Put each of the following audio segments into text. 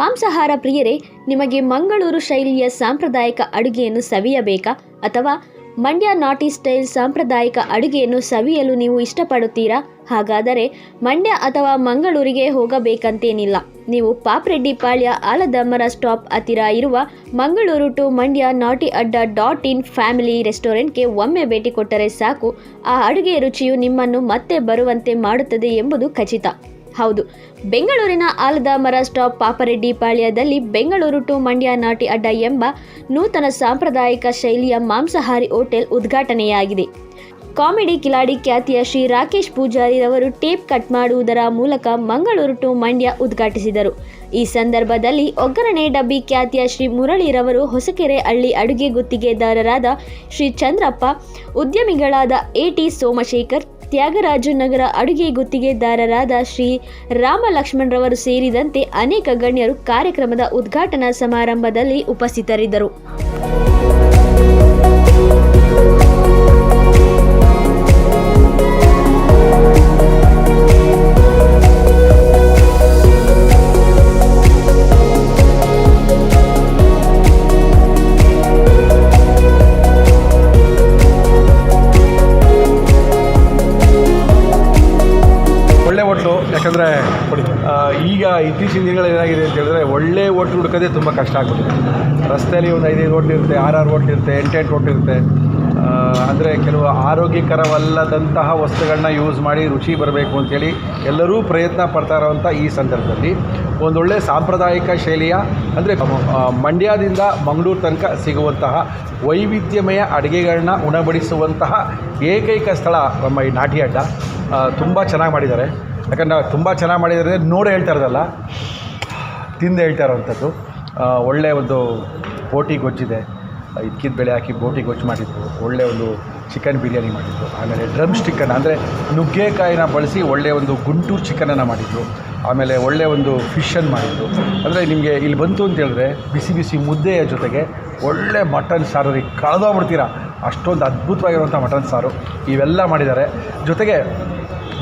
ಮಾಂಸಾಹಾರ ಪ್ರಿಯರೇ, ನಿಮಗೆ ಮಂಗಳೂರು ಶೈಲಿಯ ಸಾಂಪ್ರದಾಯಿಕ ಅಡುಗೆಯನ್ನು ಸವಿಯಬೇಕಾ ಅಥವಾ ಮಂಡ್ಯ ನಾಟಿ ಸ್ಟೈಲ್ ಸಾಂಪ್ರದಾಯಿಕ ಅಡುಗೆಯನ್ನು ಸವಿಯಲು ನೀವು ಇಷ್ಟಪಡುತ್ತೀರಾ? ಹಾಗಾದರೆ ಮಂಡ್ಯ ಅಥವಾ ಮಂಗಳೂರಿಗೆ ಹೋಗಬೇಕಂತೇನಿಲ್ಲ. ನೀವು ಪಾಪ್ರೆಡ್ಡಿ ಪಾಳ್ಯ ಆಲದಮ್ಮರ ಸ್ಟಾಪ್ ಹತ್ತಿರ ಇರುವ ಮಂಗಳೂರು ಟು ಮಂಡ್ಯ ನಾಟಿ ಅಡ್ಡ ಡಾಟ್ ಇನ್ ಫ್ಯಾಮಿಲಿ ರೆಸ್ಟೋರೆಂಟ್ಗೆ ಒಮ್ಮೆ ಭೇಟಿ ಕೊಟ್ಟರೆ ಸಾಕು. ಆ ಅಡುಗೆ ರುಚಿಯು ನಿಮ್ಮನ್ನು ಮತ್ತೆ ಬರುವಂತೆ ಮಾಡುತ್ತದೆ ಎಂಬುದು ಖಚಿತ. ಹೌದು. ಬೆಂಗಳೂರಿನ ಆಲದ ಮರ ಸ್ಟಾಪ್ ಪಾಪರೆಡ್ಡಿ ಪಾಳ್ಯದಲ್ಲಿ ಬೆಂಗಳೂರು ಟು ಮಂಡ್ಯ ನಾಟಿ ಅಡ್ಡ ಎಂಬ ನೂತನ ಸಾಂಪ್ರದಾಯಿಕ ಶೈಲಿಯ ಮಾಂಸಾಹಾರಿ ಹೋಟೆಲ್ ಉದ್ಘಾಟನೆಯಾಗಿದೆ. ಕಾಮಿಡಿ ಕಿಲಾಡಿ ಖ್ಯಾತಿಯ ಶ್ರೀ ರಾಕೇಶ್ ಪೂಜಾರಿ ರವರು ಟೇಪ್ ಕಟ್ ಮಾಡುವುದರ ಮೂಲಕ ಮಂಗಳೂರು ಟು ಮಂಡ್ಯ ಉದ್ಘಾಟಿಸಿದರು. ಈ ಸಂದರ್ಭದಲ್ಲಿ ಒಗ್ಗರಣೆ ಡಬ್ಬಿ ಖ್ಯಾತಿಯ ಶ್ರೀ ಮುರಳಿರವರು ಹೊಸಕೆರೆ ಹಳ್ಳಿ ಅಡುಗೆ ಗುತ್ತಿಗೆದಾರರಾದ ಶ್ರೀ ಚಂದ್ರಪ್ಪ, ಉದ್ಯಮಿಗಳಾದ ಎ ಟಿ ಸೋಮಶೇಖರ್ ತ್ಯಾಗರಾಜು ನಗರ ಅಡುಗೆ ಗುತ್ತಿಗೆದಾರರಾದ ಶ್ರೀ ರಾಮ ಲಕ್ಷ್ಮಣರವರು ಸೇರಿದಂತೆ ಅನೇಕ ಗಣ್ಯರು ಕಾರ್ಯಕ್ರಮದ ಉದ್ಘಾಟನಾ ಸಮಾರಂಭದಲ್ಲಿ ಉಪಸ್ಥಿತರಿದ್ದರು. ಈಗ ಇತ್ತೀಚಿನ ದಿನಗಳು ಏನಾಗಿದೆ ಅಂತ ಹೇಳಿದ್ರೆ ಒಳ್ಳೆ ಹೋಟ್ಲು ಹುಡ್ಕೋದೇ ತುಂಬ ಕಷ್ಟ ಆಗ್ಬಿಟ್ಟಿದೆ. ರಸ್ತೆಯಲ್ಲಿ ಒಂದು ಐದೈದು ಹೋಟ್ಲ್ ಇರುತ್ತೆ ಆರಾರು ಹೋಟ್ಲ್ ಇರುತ್ತೆ ಎಂಟೆಂಟು ಹೋಟ್ಲ್ ಇರುತ್ತೆ. ಅಂದರೆ ಕೆಲವು ಆರೋಗ್ಯಕರವಲ್ಲದಂತಹ ವಸ್ತುಗಳನ್ನ ಯೂಸ್ ಮಾಡಿ ರುಚಿ ಬರಬೇಕು ಅಂತೇಳಿ ಎಲ್ಲರೂ ಪ್ರಯತ್ನ ಪಡ್ತಾ ಇರೋವಂಥ ಈ ಸಂದರ್ಭದಲ್ಲಿ ಒಂದೊಳ್ಳೆ ಸಾಂಪ್ರದಾಯಿಕ ಶೈಲಿಯ, ಅಂದರೆ ಮಂಡ್ಯದಿಂದ ಮಂಗಳೂರು ತನಕ ಸಿಗುವಂತಹ ವೈವಿಧ್ಯಮಯ ಅಡುಗೆಗಳನ್ನ ಉಣಬಡಿಸುವಂತಹ ಏಕೈಕ ಸ್ಥಳ ನಮ್ಮ ಈ ನಾಟಿ ಅಡ್ಡ. ತುಂಬ ಚೆನ್ನಾಗಿ ಮಾಡಿದ್ದಾರೆ. ಯಾಕಂದ್ರೆ ತುಂಬ ಚೆನ್ನಾಗಿ ಮಾಡಿದರೆ ನೋಡಿ ಹೇಳ್ತಾ ಇರೋದಲ್ಲ, ತಿಂದು ಹೇಳ್ತಾ ಇರೋವಂಥದ್ದು. ಒಳ್ಳೆಯ ಒಂದು ಬೋಟಿ ಗೊಜ್ಜಿದೆ. ಇದ್ಕಿದ ಬೆಳೆ ಹಾಕಿ ಬೋಟಿ ಗೊಜ್ಜು ಮಾಡಿದ್ರು. ಒಳ್ಳೆಯ ಒಂದು ಚಿಕನ್ ಬಿರಿಯಾನಿ ಮಾಡಿದ್ರು. ಆಮೇಲೆ ಡ್ರಮ್ ಸ್ಟಿಕ್ಕನ್ನು ಅಂದರೆ ನುಗ್ಗೆಕಾಯಿನ ಬಳಸಿ ಒಳ್ಳೆಯ ಒಂದು ಗುಂಟೂರು ಚಿಕನನ್ನು ಮಾಡಿದ್ರು. ಆಮೇಲೆ ಒಳ್ಳೆಯ ಒಂದು ಫಿಶನ್ನು ಮಾಡಿದ್ರು. ಅಂದರೆ ನಿಮಗೆ ಇಲ್ಲಿ ಬಂತು ಅಂತ ಹೇಳಿದ್ರೆ ಬಿಸಿ ಬಿಸಿ ಮುದ್ದೆಯ ಜೊತೆಗೆ ಒಳ್ಳೆ ಮಟನ್ ಸಾರು ರೀ. ಕಳೆದೋಗ್ಬಿಡ್ತೀರಾ? ಅಷ್ಟೊಂದು ಅದ್ಭುತವಾಗಿರುವಂಥ ಮಟನ್ ಸಾರು. ಇವೆಲ್ಲ ಮಾಡಿದ್ದಾರೆ. ಜೊತೆಗೆ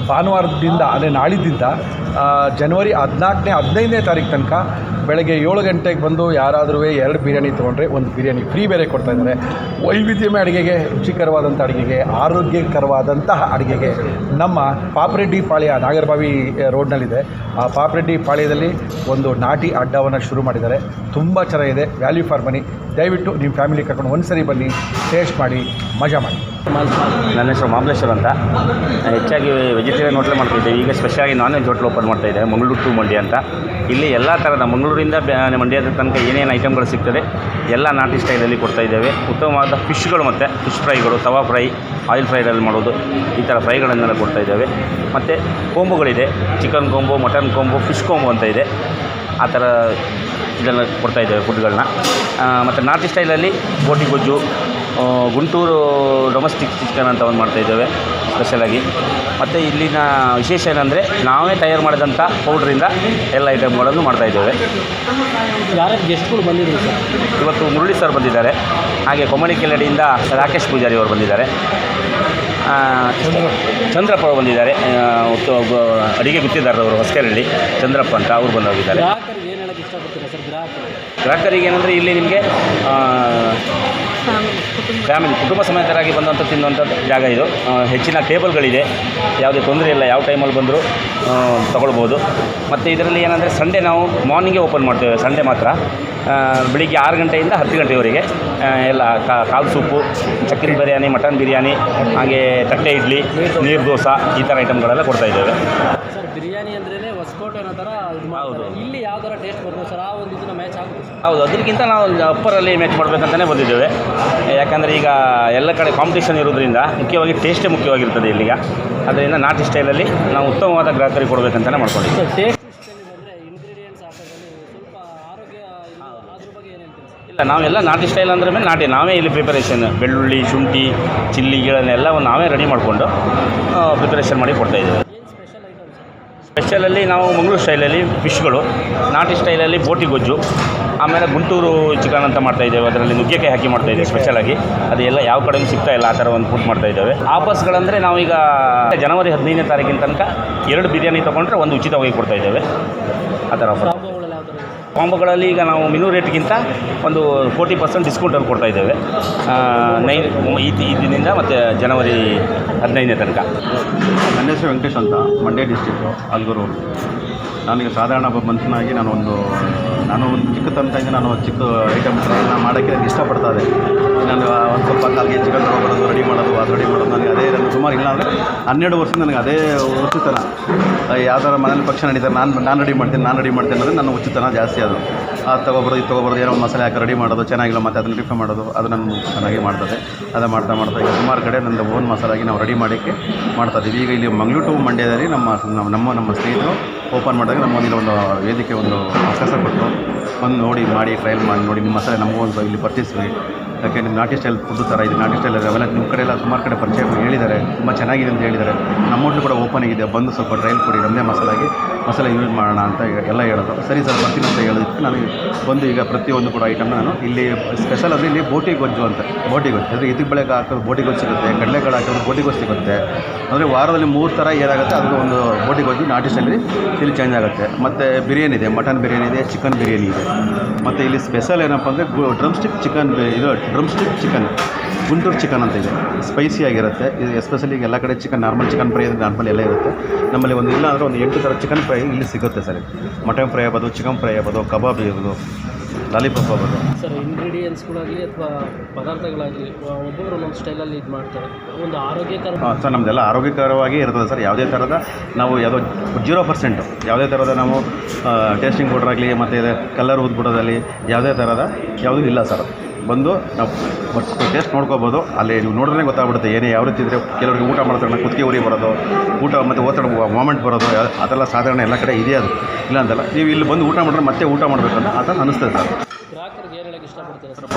ಭಾನುವಾರದಿಂದ ಅಂದರೆ ನಾಳಿದ್ದಿಂದ ಜನವರಿ ಹದಿನಾಲ್ಕನೇ, ಹದಿನೈದನೇ ತಾರೀಕು ತನಕ ಬೆಳಗ್ಗೆ ಏಳು ಗಂಟೆಗೆ ಬಂದು ಯಾರಾದರೂ ಎರಡು ಬಿರಿಯಾನಿ ತೊಗೊಂಡ್ರೆ ಒಂದು ಬಿರಿಯಾನಿ ಫ್ರೀ ಬೇರೆ ಕೊಡ್ತಾ ಇದ್ದಾರೆ. ವೈವಿಧ್ಯಮಯ ಅಡುಗೆಗೆ ರುಚಿಕರವಾದಂಥ ಅಡುಗೆಗೆ, ಆರೋಗ್ಯಕರವಾದಂತಹ ಅಡುಗೆಗೆ ನಮ್ಮ ಪಾಪರೆಡ್ಡಿ ಪಾಳ್ಯ ನಾಗರಬಾವಿ ರೋಡ್ನಲ್ಲಿದೆ. ಆ ಪಾಪರೆಡ್ಡಿ ಪಾಳ್ಯದಲ್ಲಿ ಒಂದು ನಾಟಿ ಅಡ್ಡವನ್ನು ಶುರು ಮಾಡಿದ್ದಾರೆ. ತುಂಬ ಚೆನ್ನಾಗಿದೆ. Value for money. ದಯವಿಟ್ಟು ನಿಮ್ಮ ಫ್ಯಾಮಿಲಿ ಕರ್ಕೊಂಡು ಒಂದು ಸರಿ ಬನ್ನಿ. ಟೇಸ್ಟ್ ಮಾಡಿ, ಮಜಾ ಮಾಡಿ. ನನ್ನ ಹೆಸರು ಮಾಮಲೇಶ್ವರ್ ಅಂತ. ಹೆಚ್ಚಾಗಿ ವೆಜಿಟೇರಿಯನ್ ಹೋಟ್ಲ್ ಮಾಡ್ತಿದ್ದೆ. ಈಗ ಸ್ಪೆಷಲಾಗಿ ನಾನ್ ವೆಜ್ ಹೋಟ್ಲ್ ಓಪನ್ ಮಾಡ್ತಾ ಇದೆ ಮಂಗಳೂರು ಟು ಮಂಡ್ಯ ಅಂತ. ಇಲ್ಲಿ ಎಲ್ಲ ಥರದ ಮಂಗಳೂರಿಂದ ಮಂಡ್ಯದ ತನಕ ಏನೇನು ಐಟಮ್ಗಳು ಸಿಗ್ತದೆ, ಎಲ್ಲ ನಾಟಿ ಸ್ಟೈಲಲ್ಲಿ ಕೊಡ್ತಾ ಇದ್ದೇವೆ ಉತ್ತಮವಾದ ಫಿಶ್ಗಳು ಮತ್ತು, ಫಿಶ್ ಫ್ರೈಗಳು, ತವಾ ಫ್ರೈ, ಆಯಿಲ್ ಫ್ರೈಡಲ್ಲಿ ಮಾಡೋದು, ಈ ಥರ ಫ್ರೈಗಳನ್ನೆಲ್ಲ ಕೊಡ್ತಾ ಇದ್ದೇವೆ ಮತ್ತು ಕೊಂಬುಗಳಿದೆ, chicken combo, mutton combo, fish combo ಅಂತ ಇದೆ. ಆ ಥರ ಇದೆಲ್ಲ ಕೊಡ್ತಾ ಇದ್ದೇವೆ ಫುಡ್ಗಳನ್ನ ಮತ್ತು ನಾರ್ತ್ ಸ್ಟೈಲಲ್ಲಿ ಬೋಟಿ ಗೊಜ್ಜು ಗುಂಟೂರು ಡೊಮೆಸ್ಟಿಕ್ ಚಿಕನ್ ಅಂತ ಒಂದು ಮಾಡ್ತಾಯಿದ್ದೇವೆ ಸ್ಪೆಷಲಾಗಿ ಮತ್ತು ಇಲ್ಲಿನ ವಿಶೇಷ ಏನಂದರೆ ನಾವೇ ತಯಾರು ಮಾಡಿದಂಥ ಪೌಡ್ರಿಂದ ಎಲ್ಲ ಐಟಮ್ಗಳನ್ನು ಮಾಡ್ತಾಯಿದ್ದೇವೆ ಯಾರು ಗೆಸ್ಟ್ಗಳು ಬಂದಿದ್ರು ಸರ್? ಇವತ್ತು ಮುರಳಿ ಸರ್ ಬಂದಿದ್ದಾರೆ. ಹಾಗೆ ಕೊಮಳಿ ಕೆಲ್ಲಡಿಯಿಂದ ರಾಕೇಶ್ ಪೂಜಾರಿ ಅವರು ಬಂದಿದ್ದಾರೆ. ಚಂದ್ರಪ್ಪ ಅವರು ಬಂದಿದ್ದಾರೆ. ಅಡುಗೆ ಗುತ್ತಿದಾರರವರು ಹೊಸಕೆರಳ್ಳಿ ಚಂದ್ರಪ್ಪ ಅಂತ ಅವ್ರು ಬಂದು ಹೋಗಿದ್ದಾರೆ. ಗ್ರಾಹಕರಿಗೆ ಏನಂದರೆ ಇಲ್ಲಿ ನಿಮಗೆ ಫ್ಯಾಮಿಲಿ ಕುಟುಂಬ ಸಮೇತರಾಗಿ ಬಂದಂಥ ತಿನ್ನುವಂಥ ಜಾಗ ಇದು. ಹೆಚ್ಚಿನ ಟೇಬಲ್ಗಳಿದೆ. ಯಾವುದೇ ತೊಂದರೆ ಇಲ್ಲ. ಯಾವ ಟೈಮಲ್ಲಿ ಬಂದರೂ ತೊಗೊಳ್ಬೋದು. ಮತ್ತು ಇದರಲ್ಲಿ ಏನಂದರೆ ಸಂಡೇ ನಾವು ಮಾರ್ನಿಂಗೇ ಓಪನ್ ಮಾಡ್ತೇವೆ. ಸಂಡೇ ಮಾತ್ರ. ಬೆಳಿಗ್ಗೆ ಆರು ಗಂಟೆಯಿಂದ ಹತ್ತು ಗಂಟೆವರೆಗೆ ಎಲ್ಲ ಕಾ- ಕಾಲು ಸೂಪು ಚಕ್ಕಿನ ಬಿರಿಯಾನಿ ಮಟನ್ ಬಿರಿಯಾನಿ ಹಾಗೆ ತಟ್ಟೆ ಇಡ್ಲಿ ನೀರು ದೋಸೆ ಈ ಥರ ಐಟಮ್ಗಳೆಲ್ಲ ಕೊಡ್ತಾ ಇದ್ದೇವೆ. ಸರ್ ಬಿರಿಯಾನಿ ಅಂದ್ರೇ ಹೊಸಕೋಟೆ ಅನ್ನೋ ಥರ ಇದು ಹೌದು. ಇಲ್ಲಿ ಯಾವ ಥರ ಟೇಸ್ಟ್ ಸರ್? ಆ ಒಂದು ಇದನ್ನ ಮ್ಯಾಚ್ ಆಗುತ್ತೆ ಹೌದು. ಅದಕ್ಕಿಂತ ನಾವು ಅಪ್ಪರಲ್ಲಿ ಮ್ಯಾಚ್ ಮಾಡಬೇಕಂತಲೇ ಬಂದಿದ್ದೇವೆ. ಯಾಕಂದರೆ ಈಗ ಎಲ್ಲ ಕಡೆ ಕಾಂಪಿಟೇಷನ್ ಇರೋದ್ರಿಂದ ಮುಖ್ಯವಾಗಿ ಟೇಸ್ಟೇ ಮುಖ್ಯವಾಗಿರ್ತದೆ ಇಲ್ಲಿಗ. ಅದರಿಂದ ನಾಟಿ ಸ್ಟೈಲಲ್ಲಿ ನಾವು ಉತ್ತಮವಾದ ಗ್ರಾಹಕರಿಗೆ ಕೊಡಬೇಕಂತಲೇ ಮಾಡ್ಕೊಂಡಿದ್ದೀವಿ ಟೇಸ್ಟ್ ಇಲ್ಲ ನಾವೆಲ್ಲ ನಾಟಿ ಸ್ಟೈಲ್ ಅಂದ್ರೆ ಮೇಲೆ ನಾಟಿ ನಾವೇ ಇಲ್ಲಿ ಪ್ರಿಪರೇಷನ್ ಬೆಳ್ಳುಳ್ಳಿ ಶುಂಠಿ ಚಿಲ್ಲಿಗಳನ್ನೆಲ್ಲವನ್ನು ನಾವೇ ರೆಡಿ ಮಾಡಿಕೊಂಡು ಪ್ರಿಪರೇಷನ್ ಮಾಡಿ ಕೊಡ್ತಾಯಿದ್ದೇವೆ ಏನು ಸ್ಪೆಷಲ್ ಐಟಮ್ ಸರ್ ಸ್ಪೆಷಲಲ್ಲಿ ನಾವು ಮಂಗಳೂರು ಸ್ಟೈಲಲ್ಲಿ ಫಿಶ್ಗಳು ನಾಟಿ ಸ್ಟೈಲಲ್ಲಿ ಬೋಟಿ ಗೊಜ್ಜು, ಆಮೇಲೆ ಗುಂಟೂರು ಚಿಕನ್ ಅಂತ ಮಾಡ್ತಾ ಇದ್ದೇವೆ. ಅದರಲ್ಲಿ ನುಗ್ಗೆಕಾಯಿ ಹಾಕಿ ಮಾಡ್ತಾ ಇದ್ದೇವೆ ಸ್ಪೆಷಲಾಗಿ ಅದು ಎಲ್ಲ ಯಾವ ಕಡೆಯೂ ಸಿಗ್ತಾ ಇಲ್ಲ, ಆ ಥರ ಒಂದು ಫುಡ್ ಮಾಡ್ತಾ ಇದ್ದೇವೆ. ಆಫರ್ಸ್ಗಳಂದರೆ ನಾವೀಗ ಜನವರಿ ಹದಿನೈದನೇ ತಾರೀಕಿನ ತನಕ ಎರಡು ಬಿರಿಯಾನಿ ತೊಗೊಂಡ್ರೆ ಒಂದು ಉಚಿತವಾಗಿ ಕೊಡ್ತಾ ಇದ್ದೇವೆ. ಆ ಥರ ಆಫರ್ ಸಾಂಬಾರುಗಳೆಲ್ಲ ಯಾವ ಥರ ಇದೆ ಕಾಂಬೋಗಳಲ್ಲಿ ಈಗ ನಾವು ಮಿನು ರೇಟ್ಗಿಂತ ಒಂದು ಫೋರ್ಟಿ ಪರ್ಸೆಂಟ್ ಡಿಸ್ಕೌಂಟಲ್ಲಿ ಕೊಡ್ತಾ ಇದ್ದೇವೆ. ನೈನ್, ಈ ದಿನದಿಂದ ಮತ್ತು ಜನವರಿ ಹದಿನೈದನೇ ತನಕ. ನನ್ನ ಹೆಸರು ವೆಂಕಟೇಶ್ ಅಂತ, ಮಂಡ್ಯ ಡಿಸ್ಟಿಕ್ಕು ಅಲ್ಗೂರು. ನನಗೆ ಸಾಧಾರಣ ಒಬ್ಬ ಮನುಷ್ಯನಾಗಿ ನಾನು ಒಂದು ನಾನು ಒಂದು ಚಿಕ್ಕ ತಂತಾಯಿಂದ ನಾನು ಚಿಕ್ಕ ಐಟಮ್ಸ್ ಮಾಡೋಕ್ಕೆ ನನಗೆ ಇಷ್ಟಪಡ್ತಾ ಇದೆ ನಾನು ಒಂದು ಸ್ವಲ್ಪ ಕಾಲಿಗೆ ಚಿಕನ್ ತೊಗೊಬರೋದು ರೆಡಿ ಮಾಡೋದು, ಅದು ರೆಡಿ ಮಾಡೋದು ನನಗೆ ಅದೇ ನನಗೆ ಸುಮಾರು ಇಲ್ಲ ಅಂದರೆ ಹನ್ನೆರಡು ವರ್ಷದಿಂದ ನನಗೆ ಅದೇ ಉಚಿತನ. ಯಾವ್ದಾರ ಮನೇಲಿ ಪಕ್ಷ ನಡೀತಾರೆ, ನಾನು ನಾನು ರೆಡಿ ಮಾಡ್ತೀನಿ, ನಾನು ರೆಡಿ ಮಾಡ್ತೀನಿ ಅಂದರೆ ನನ್ನ ಉಚಿತನ ಜಾಸ್ತಿ ಅದು. ಅದು ತೊಗೊಬಾರ್ದು, ಇದು ತೊಗೊಬಾರ್ದು, ಏನೋ ಮಸಾಲೆ ಹಾಕಿ ರೆಡಿ ಮಾಡೋದು, ಚೆನ್ನಾಗಿಲ್ಲ, ಮತ್ತು ಅದನ್ನು ಟಿಫನ್ ಮಾಡೋದು ಅದು ನಾನು ಚೆನ್ನಾಗಿ ಮಾಡ್ತದೆ. ಅದು ಮಾಡ್ತಾ ಮಾಡ್ತಾ ಈಗ ಸುಮಾರು ಕಡೆ ನನ್ನ ಓನ್ ಮಸಾಲಾಗಿ ನಾವು ರೆಡಿ ಮಾಡೋಕ್ಕೆ ಮಾಡ್ತಾ ಇದ್ದೀವಿ. ಈಗ ಇಲ್ಲಿ ಮಂಗ್ಳೂರು ಟು ಮಂಡ್ಯದಲ್ಲಿ ನಮ್ಮ, ನಮ್ಮ- ನಮ್ಮ ಸ್ನೇಹಿತರು ಓಪನ್ ಮಾಡಿದಾಗ ನಮ್ಮ ಇಲ್ಲಿ ಒಂದು ವೇದಿಕೆ, ಒಂದು ಅವಕಾಶ ಕೊಟ್ಟು ಬಂದು ನೋಡಿ, ಮಾಡಿ ಟ್ರಯಲ್ ಮಾಡಿ, ನೋಡಿ, ನಿಮ್ಮ ಮಸಾಲೆ ನಮಗೂ ಒಂದು ಇಲ್ಲಿ ಪರ್ಚೇಸ್ವಿ ಯಾಕೆ ನಿಮ್ಮ ನಾಟಿ ಸ್ಟೈಲ್ ಫುಡ್ ಥರ ಇದು ನಾಟಿ ಸ್ಟೈಲ್ ಅವೆಲ್ಲ ನಿಮ್ಮ ಕಡೆ ಎಲ್ಲ ಸುಮಾರು ಕಡೆ ಪರಿಚಯ ಹೇಳಿದ್ದಾರೆ, ತುಂಬ ಚೆನ್ನಾಗಿದೆ ಅಂತ ಹೇಳಿದ್ದಾರೆ. ನಮ್ಮ ಹೋಟ್ಲು ಕೂಡ ಓಪನ್ ಆಗಿದೆ, ಬಂದು ಸ್ವಲ್ಪ ಟ್ರಯಲ್ ಕೊಡಿ ನಮ್ಮದೇ ಮಸಾಲಾಗಿ ಮಸಾಲೆ ಯೂಸ್ ಮಾಡೋಣ ಅಂತ ಎಲ್ಲ ಹೇಳೋದು ಸರಿ ಸರ್, ಬರ್ತೀನಿ ಅಂತ ಹೇಳಿದ್ದಕ್ಕೆ ನಾನು ಬಂದು ಈಗ ಪ್ರತಿಯೊಂದು ಕೂಡ ಐಟಮ್ನ ನಾನು ಇಲ್ಲಿ ಸ್ಪೆಷಲ್ ಅಂದರೆ ಇಲ್ಲಿ ಬೋಟಿ ಗೊಜ್ಜು ಅಂತ. ಬೋಟಿ ಗೊಜ್ಜು, ಅಂದರೆ ಇದಕ್ಕೆ ಬೆಳೆಗೆ ಹಾಕೋದು ಬೋಟಿ ಗೊಜ್ಜು ಸಿಗುತ್ತೆ, ಕಡಲೆಕಾಳು ಹಾಕೋದು ಬೋಟಿ ಗೊಜ್ಜು ಸಿಗುತ್ತೆ. ಅಂದರೆ ವಾರದಲ್ಲಿ ಮೂರು ಥರ ಏನಾಗುತ್ತೆ, ಅದಕ್ಕೆ ಒಂದು ಬೋಟಿ ಗೊಜ್ಜು ನಾಟಿ ಸ್ಟೈಲಲ್ಲಿ ಇಲ್ಲಿ ಚೇಂಜ್ ಆಗುತ್ತೆ. ಮತ್ತು ಬಿರಿಯಾನಿ ಇದೆ, ಮಟನ್ ಬಿರಿಯಾನಿ ಇದೆ ಚಿಕನ್ ಬಿರಿಯಾನಿ ಇದೆ. ಮತ್ತು ಇಲ್ಲಿ ಸ್ಪೆಷಲ್ ಏನಪ್ಪ ಅಂದರೆ ಡ್ರಮ್ ಸ್ಟಿಕ್ ಚಿಕನ್ ಇದು drumstick chicken Guntur chicken ಅಂತ ಇದೆ. ಸ್ಪೈಸಿ ಆಗಿರುತ್ತೆ. ಇದು ಎಸ್ಪೆಷಲಿ ಎಲ್ಲ ಕಡೆ ಚಿಕನ್ ನಾರ್ಮಲ್ ಚಿಕನ್ ಫ್ರೈ ಅಂದರೆ ನಾರ್ಮಲ್ ಎಲ್ಲ ಇರುತ್ತೆ. ನಮ್ಮಲ್ಲಿ ಒಂದು ಇಲ್ಲ ಅಂದರೆ ಒಂದು ಎಂಟು ಥರ ಚಿಕನ್ ಫ್ರೈ ಇಲ್ಲಿ ಸಿಗುತ್ತೆ ಸರ್. ಮಟನ್ ಫ್ರೈ ಆಗ್ಬೋದು ಚಿಕನ್ ಫ್ರೈ ಆಗ್ಬೋದು ಕಬಾಬ್ ಇರ್ಬೋದು ಲಾಲಿಪಾಪ್ ಆಗ್ಬೋದು. ಸರ್ ಇಂಗ್ರೀಡಿಯೆಂಟ್ಸ್ಗಳಾಗಲಿ ಅಥವಾ ಪದಾರ್ಥಗಳಾಗಲಿ ಒಬ್ಬೊಬ್ಬರು ಒಂದೊಂದು ಸ್ಟೈಲಲ್ಲಿ ಇದು ಮಾಡ್ತಾರೆ. ಒಂದು ಆರೋಗ್ಯಕರ ಹಾಂ ಸರ್ ನಮ್ಮದೆಲ್ಲ ಆರೋಗ್ಯಕರವಾಗಿ ಇರ್ತದೆ ಸರ್. ಯಾವುದೇ ಥರದ ನಾವು ಯಾವುದೋ ಜೀರೋ ಪರ್ಸೆಂಟು ಯಾವುದೇ ಥರದ ನಾವು ಟೇಸ್ಟಿಂಗ್ ಪೌಡ್ರಾಗಲಿ ಮತ್ತು ಕಲರ್ ಊದ್ಬಿಡೋದಲ್ಲಿ ಯಾವುದೇ ಥರದ ಯಾವುದೂ ಇಲ್ಲ ಸರ್. ಬಂದು ನಾವು ಟೇಸ್ಟ್ ನೋಡ್ಕೋಬೋದು. ಅಲ್ಲಿ ನೀವು ನೋಡಿದ್ರೆ ಗೊತ್ತಾಗ್ಬಿಡುತ್ತೆ ಏನೇ ಯಾವ ರೀತಿ ಇದ್ದರೆ ಕೆಲವರಿಗೆ ಊಟ ಮಾಡ್ತಾರೆ ಕುತ್ತಿಗೆ ಉರಿ ಬರೋದು ಊಟ ಮತ್ತು ಓತಡ ಮೂಮೆಂಟ್ ಬರೋದು ಯಾ- ಅದೆಲ್ಲ ಸಾಧಾರಣ ಎಲ್ಲ ಕಡೆ ಇದೆ ಅದು? ಇಲ್ಲ ಅಂತಲ್ಲ. ನೀವು ಇಲ್ಲಿ ಬಂದು ಊಟ ಮಾಡಿದ್ರೆ ಮತ್ತೆ ಊಟ ಮಾಡಬೇಕಂತ ಅದನ್ನು ಅನಿಸ್ತದೆ ಸರ್.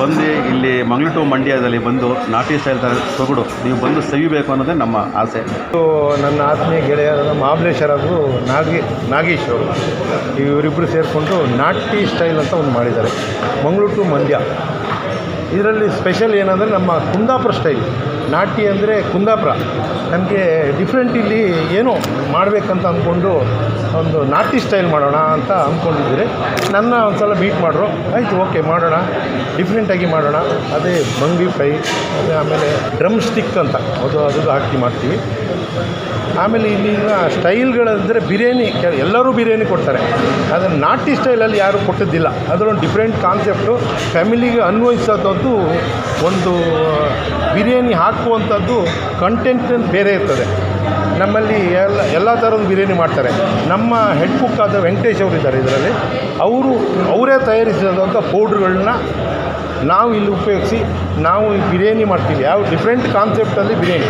ಬಂದು ಇಲ್ಲಿ ಮಂಗಳೂರು ಟು ಮಂಡ್ಯದಲ್ಲಿ ಬಂದು ನಾಟಿ ಸ್ಟೈಲ್ ಥರ ತೊಗೊಡು ನೀವು ಬಂದು ಸವಿಬೇಕು ಅನ್ನೋದೇ ನಮ್ಮ ಆಸೆ. ನನ್ನ ಆತ್ಮೀಯ ಗೆಳೆಯರಾದ ಮಹಾಬಲೇಶ್ವರ ಅವರು ನಾಗಿ ನಾಗೇಶ್ ಅವರು. ಇವರಿಬ್ಬರು ಸೇರಿಕೊಂಡು ನಾಟಿ ಸ್ಟೈಲ್ ಅಂತ ಒಂದು ಮಾಡಿದ್ದಾರೆ. ಮಂಗಳೂರು ಟು ಮಂಡ್ಯ. ಇದರಲ್ಲಿ ಸ್ಪೆಷಲ್ ಏನಂದರೆ ನಮ್ಮ ಕುಂದಾಪುರ ಸ್ಟೈಲ್ ನಾಟಿ ಅಂದರೆ ಕುಂದಾಪುರ. ನಮಗೆ ಡಿಫ್ರೆಂಟ್ ಇಲ್ಲಿ ಏನೋ ಮಾಡಬೇಕಂತ ಅಂದ್ಕೊಂಡು ಒಂದು ನಾಟಿ ಸ್ಟೈಲ್ ಮಾಡೋಣ ಅಂತ ಅಂದ್ಕೊಂಡಿದ್ದೀರಿ ನನ್ನ ಒಂದು ಸಲ ಬೀಟ್ ಮಾಡ್ರು. ಆಯಿತು ಓಕೆ ಮಾಡೋಣ. ಡಿಫ್ರೆಂಟಾಗಿ ಮಾಡೋಣ. ಅದೇ ಬಂಗಿ ಫ್ರೈ ಅದೇ ಆಮೇಲೆ ಡ್ರಮ್ ಸ್ಟಿಕ್ ಅಂತ. ಅದು ಅದು ಹಾಕಿ ಮಾಡ್ತೀವಿ. ಆಮೇಲೆ ಇಲ್ಲಿನ ಸ್ಟೈಲ್ಗಳಂದರೆ ಬಿರಿಯಾನಿ ಎಲ್ಲರೂ ಬಿರಿಯಾನಿ ಕೊಡ್ತಾರೆ. ಆದರೆ ನಾಟಿ ಸ್ಟೈಲಲ್ಲಿ ಯಾರೂ ಕೊಟ್ಟಿದ್ದಿಲ್ಲ. ಅದರೊಂದು ಡಿಫ್ರೆಂಟ್ ಕಾನ್ಸೆಪ್ಟು ಫ್ಯಾಮಿಲಿಗೆ ಅನ್ವಯಿಸೋದಂತೂ ಒಂದು ಬಿರಿಯಾನಿ ಹಾಕುವಂಥದ್ದು ಕಂಟೆಂಟ್ ಬೇರೆ ಇರ್ತದೆ. ನಮ್ಮಲ್ಲಿ ಎಲ್ಲ ಎಲ್ಲ ಥರದ ಬಿರಿಯಾನಿ ಮಾಡ್ತಾರೆ. ನಮ್ಮ ಹೆಡ್ ಕುಕ್ ಆದ ವೆಂಕಟೇಶ್ ಅವರು ಇದ್ದಾರೆ ಇದರಲ್ಲಿ. ಅವರು, ಅವರೇ ತಯಾರಿಸಿದಂಥ ಪೌಡ್ರ್ಗಳನ್ನ ನಾವು ಇಲ್ಲಿ ಉಪಯೋಗಿಸಿ, ನಾವು ಬಿರಿಯಾನಿ ಮಾಡ್ತೀವಿ. ಯಾವ ಡಿಫ್ರೆಂಟ್ ಕಾನ್ಸೆಪ್ಟಲ್ಲಿ ಬಿರಿಯಾನಿ.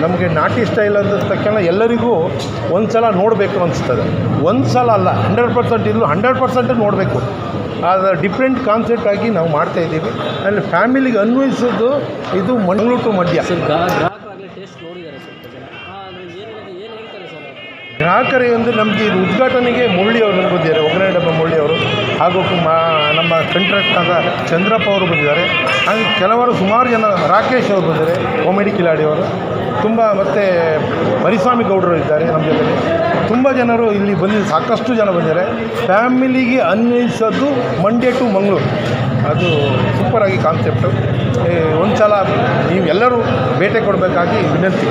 ನಮಗೆ ನಾಟಿ ಸ್ಟೈಲ್ ಅಂದ ತಕ್ಷಣ ಎಲ್ಲರಿಗೂ ಒಂದು ಸಲ ನೋಡಬೇಕು ಅನಿಸ್ತದೆ. ಒಂದು ಸಲ ಅಲ್ಲ ಹಂಡ್ರೆಡ್ ಪರ್ಸೆಂಟ್ ಇಲ್ಲೂ ಹಂಡ್ರೆಡ್ ಪರ್ಸೆಂಟ್ ನೋಡಬೇಕು. ಆದರೆ ಡಿಫ್ರೆಂಟ್ ಕಾನ್ಸೆಪ್ಟ್ ಆಗಿ ನಾವು ಮಾಡ್ತಾ ಇದ್ದೀವಿ. ಅಲ್ಲಿ ಫ್ಯಾಮಿಲಿಗೆ ಅನ್ವಯಿಸೋದು ಇದು ಮಂಗಳೂರು ಟು ಮಧ್ಯ. ಅಂದರೆ? ಗ್ರಾಹಕರಿಗೆ ಅಂದರೆ ನಮಗೆ ಇದು ಉದ್ಘಾಟನೆಗೆ ಮುರಳಿ ಅವರು ಬಂದಿದ್ದಾರೆ. ಒಗ್ಗರಣೆ ಡಬ್ಬ ಮುರಳಿ ಅವರು ಹಾಗೂ ನಮ್ಮ ಕಂಟ್ರಾಕ್ಟ್ ಆದ ಚಂದ್ರಪ್ಪ ಅವರು ಬಂದಿದ್ದಾರೆ. ಹಾಗೆ ಕೆಲವರು ಸುಮಾರು ಜನ ರಾಕೇಶ್ ಅವರು ಬಂದಿದ್ದಾರೆ ಕಾಮಿಡಿ ಕಿಲಾಡಿ ಅವರು. ತುಂಬ ಮತ್ತು ಮರಿಸ್ವಾಮಿ ಗೌಡರು ಇದ್ದಾರೆ ನಮ್ಮ ಜೊತೆಗೆ. ತುಂಬ ಜನರು ಇಲ್ಲಿ ಬಂದಿದ್ದು ಸಾಕಷ್ಟು ಜನ ಬಂದಿದ್ದಾರೆ. ಫ್ಯಾಮಿಲಿಗೆ ಅನ್ವಯಿಸೋದು ಮಂಡ್ಯ ಟು ಮಂಗಳೂರು ಅದು ಸೂಪರಾಗಿ ಕಾನ್ಸೆಪ್ಟು ಒಂದು ಸಲ ನೀವೆಲ್ಲರೂ ಭೇಟಿ ಕೊಡಬೇಕಾಗಿ ವಿನಂತಿ.